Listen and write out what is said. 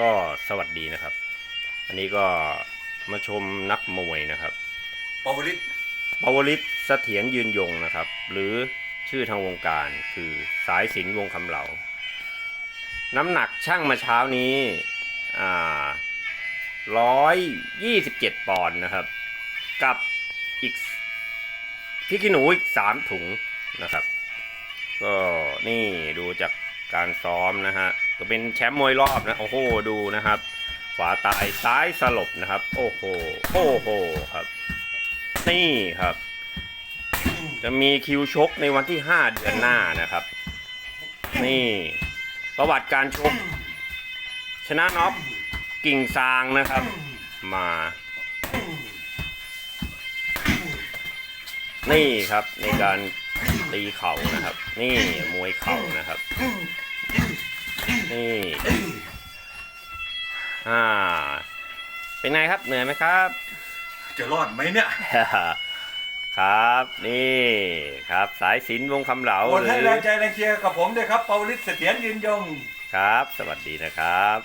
ก็สวัสดีนะครับ อันนี้ก็มาชมนักมวยนะครับปาวลิตปวลิตเสถียรยืนยงนะครับ หรือชื่อทางวงการคือสายสินวงคำเหลา น้ำหนักช่างมาเช้านี้อ่าร้อยยี่สิบเจ็ดปอนด์นะครับ กับอีกพริกขี้หนูอีกสามถุงนะครับ ก็นี่ดูจาก การซ้อมนะฮะก็เป็นแชมป์มวยรอบนะ โอ้โห ดูนะครับ ขวาตายซ้ายสลบนะครับ โอ้โห โอ้โหครับ นี่ครับ จะมีคิวชกในวันที่ 5 เดือนหน้านะครับ นี่ ประวัติการชก ชนะน็อกกิ่งซางนะครับ มานี่ครับในการตีเข่านะครับ นี่มวยเข่านะครับ นี่อ่าเป็นไงครับเหนื่อยไหมครับ จะรอดไหมเนี่ย ครับนี่ครับสายสินวงคำเหลาโอนให้หแรรืงใจแรงเชียร์กับผมด้วยครับปาวลิตเสถียรยืนยงครับ สวัสดีนะครับ